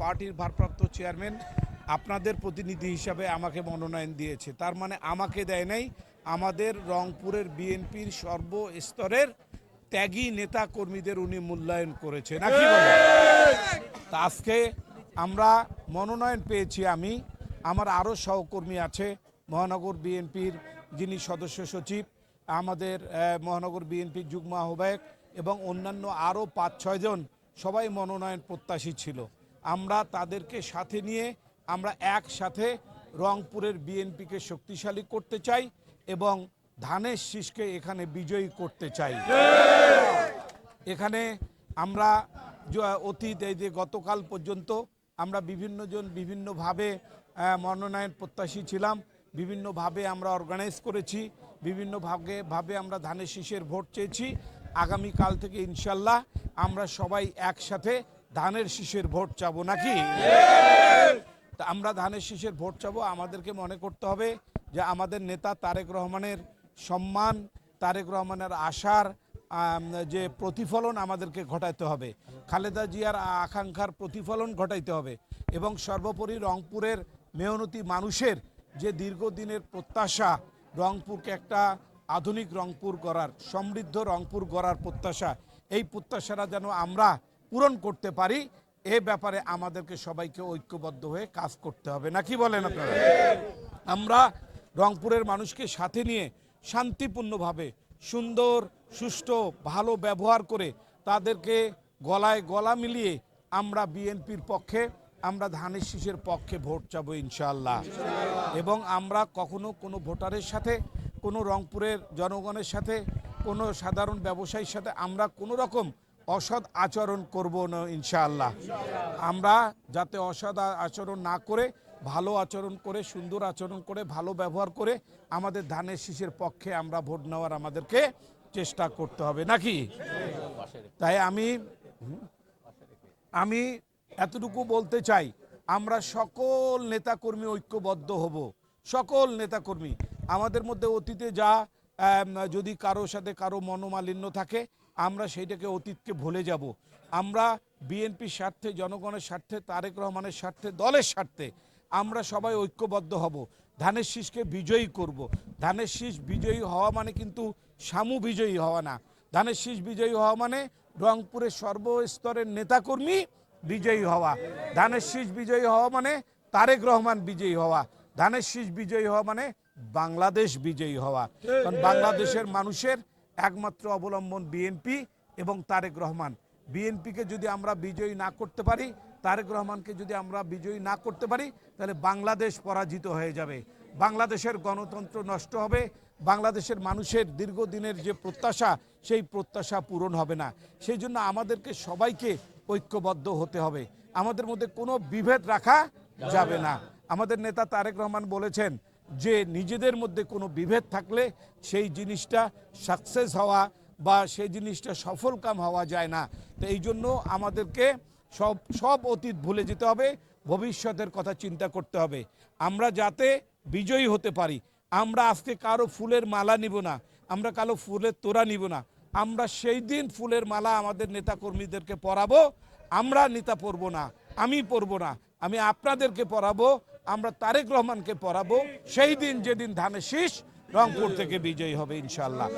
পার্টির ভারপ্রাপ্ত চেয়ারম্যান আপনাদের প্রতিনিধি হিসাবে আমাকে মনোনয়ন দিয়েছে। তার মানে আমাকে দেয় নাই। আমাদের রংপুরের বিএনপির সর্বস্তরের ত্যাগী নেতা কর্মীদের উনি মূল্যায়ন করেছে। নাকি তা আজকে আমরা মনোনয়ন পেয়েছি আমি। আমার আরও সহকর্মী আছে মহানগর বিএনপির যিনি সদস্য সচিব আমাদের মহানগর বিএনপির যুগ্ম আহ্বায়ক এবং অন্যান্য আরও পাঁচ ছয়জন সবাই মনোনয়ন প্রত্যাশী ছিল। আমরা তাদেরকে সাথে নিয়ে আমরা একসাথে রংপুরের বিএনপিকে শক্তিশালী করতে চাই এবং ধানের শীষকে এখানে বিজয়ী করতে চাই। এখানে আমরা অতীত এই যে গতকাল পর্যন্ত আমরা বিভিন্নজন বিভিন্নভাবে মনোনয়ন প্রত্যাশী ছিলাম, বিভিন্নভাবে আমরা অর্গানাইজ করেছি বিভিন্নভাবে ভাবে আমরা ধানের শীষের ভোট চেয়েছি। আগামীকাল থেকে ইনশাল্লাহ আমরা সবাই একসাথে ধানের শীষের ভোট চাবো নাকি? আমরা ধানের শীষের ভোট চাবো, আমাদেরকে মনে করতে হবে যে আমাদের নেতা তারেক রহমানের সম্মান, তারেক রহমানের আশার যে প্রতিফলন আমাদেরকে ঘটাইতে হবে। খালেদা জিয়ার আকাঙ্ক্ষার প্রতিফলন ঘটাইতে হবে এবং সর্বোপরি রংপুরের মেহনতি মানুষের যে দীর্ঘদিনের প্রত্যাশা, রংপুরকে একটা আধুনিক রংপুর গড়ার, সমৃদ্ধ রংপুর গড়ার প্রত্যাশা, এই প্রত্যাশাটা যেন আমরা পূরণ করতে পারি, এ ব্যাপারে আমাদেরকে সবাইকে ঐক্যবদ্ধ হয়ে কাজ করতে হবে। নাকি বলেন আপনারা? আমরা রংপুরের মানুষকে সাথে নিয়ে শান্তিপূর্ণভাবে সুন্দর, সুষ্ঠু, ভালো ব্যবহার করে তাদেরকে গলায় গলা মিলিয়ে আমরা বিএনপির পক্ষে, আমরা ধানের শীষের পক্ষে ভোট চাবো ইনশাল্লাহ এবং আমরা কখনো কোনো ভোটারের সাথে, কোনো রংপুরের জনগণের সাথে, কোনো সাধারণ ব্যবসায়ীর সাথে আমরা কোনো রকম অসৎ আচরণ করব না, ইনশাআল্লাহ। আমরা যাতে অসৎ আচরণ না করে, ভালো আচরণ করে, সুন্দর আচরণ করে, ভালো ব্যবহার করে আমাদের ধানের শীষের পক্ষে আমরা ভোট নেওয়ার আমাদেরকে চেষ্টা করতে হবে, নাকি? তাই আমি আমি এতটুকু বলতে চাই, আমরা সকল নেতাকর্মী ঐক্যবদ্ধ হব, সকল নেতাকর্মী। আমাদের মধ্যে অতীতে যা যদি কারও সাথে কারও মনোমালিন্য থাকে আমরা সেইটাকে অতীতকে ভুলে যাব। আমরা বিএনপির স্বার্থে, জনগণের স্বার্থে, তারেক রহমানের স্বার্থে, দলের স্বার্থে আমরা সবাই ঐক্যবদ্ধ হব। ধানের শীষকে বিজয়ী করব। ধানের শীষ বিজয়ী হওয়া মানে কিন্তু সামু বিজয়ী হওয়া না। ধানের শীষ বিজয়ী হওয়া মানে রংপুরের সর্বস্তরের নেতাকর্মী বিজয়ী হওয়া। ধানের শীষ বিজয়ী হওয়া মানে তারেক রহমান বিজয়ী হওয়া। ধানের শীষ বিজয়ী হওয়া মানে বাংলাদেশ বিজয়ী হওয়া। কারণ বাংলাদেশের মানুষের একমাত্র অবলম্বন বিএনপি এবং তারেক রহমান। বিএনপিকে যদি আমরা বিজয়ী না করতে পারি, তারেক রহমানকে যদি আমরা বিজয়ী না করতে পারি, তাহলে বাংলাদেশ পরাজিত হয়ে যাবে। বাংলাদেশের গণতন্ত্র নষ্ট হবে, বাংলাদেশের মানুষের দীর্ঘদিনের যে প্রত্যাশা, সেই প্রত্যাশা পূরণ হবে না। সেই জন্য আমাদেরকে সবাইকে ঐক্যবদ্ধ হতে হবে। আমাদের মধ্যে কোনো বিভেদ রাখা যাবে না। আমাদের নেতা তারেক রহমান বলেছেন যে নিজেদের মধ্যে কোনো বিভেদ থাকলে সেই জিনিসটা সাকসেস হওয়া বা সেই জিনিসটা সফল কাম হওয়া যায় না। তো এই জন্য আমাদেরকে সব সব অতীত ভুলে যেতে হবে, ভবিষ্যতের কথা চিন্তা করতে হবে। আমরা যাতে বিজয়ী হতে পারি। আমরা আজকে কারও ফুলের মালা নিব না, আমরা কারও ফুলের তোড়া নিব না। আমরা সেই দিন ফুলের মালা আমাদের নেতাকর্মীদেরকে পরাবো, আমরা নেতা পরব না, আমি পরব না। আমি আপনাদেরকে পড়াবো, আমরা তারেক রহমানকে পড়াবো, সেই দিন যেদিন ধানের শীষ রংপুর থেকে বিজয়ী হবে ইনশাল্লাহ